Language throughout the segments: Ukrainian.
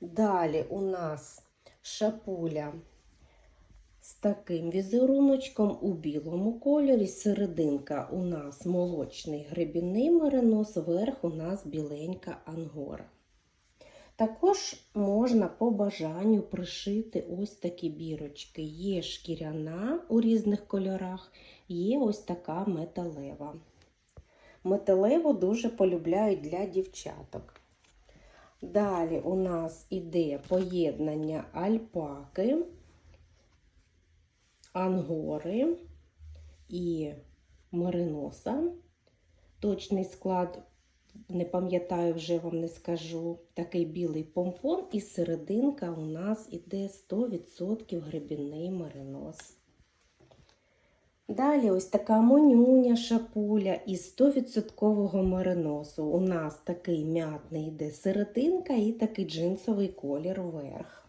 Далі у нас шапуля з таким візеруночком у білому кольорі. Серединка у нас молочний гребінний меринос, верх у нас біленька ангора. Також можна по бажанню пришити ось такі бірочки. Є шкіряна у різних кольорах, є ось така металева. Металеву дуже полюбляють для дівчаток. Далі у нас іде поєднання альпаки, ангори і мериноса. Точний склад, не пам'ятаю, вже вам не скажу. Такий білий помпон, і серединка у нас іде 100% гребінний меринос. Далі ось така монюня шапуля із 100% мериносу. У нас такий м'ятний йде серединка і такий джинсовий колір вверх.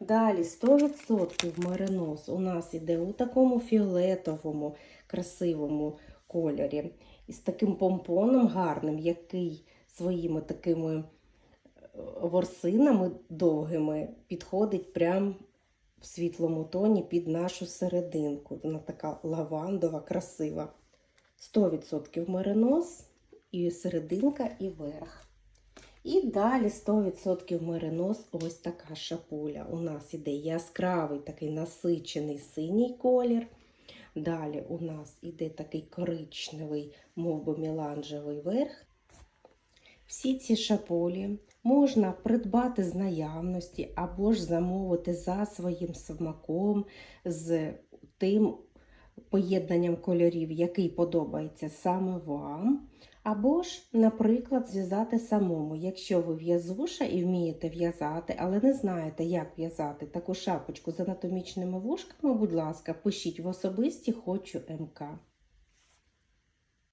Далі 100% меринос у нас іде у такому фіолетовому, красивому кольорі. Із таким помпоном гарним, який своїми такими е, ворсинами довгими підходить прямо в світлому тоні під нашу серединку. Вона така лавандова, красива. 100% меринос, і серединка, і верх. І далі 100% меринос, ось така шапуля. У нас іде яскравий такий насичений синій колір. Далі у нас іде такий коричневий, мов би міланжевий верх. Всі ці шапулі можна придбати з наявності або ж замовити за своїм смаком, з тим поєднанням кольорів, який подобається саме вам. Або ж, наприклад, зв'язати самому. Якщо ви в'язуша і вмієте в'язати, але не знаєте, як в'язати таку шапочку з анатомічними вушками, будь ласка, пишіть в особисті хочу МК.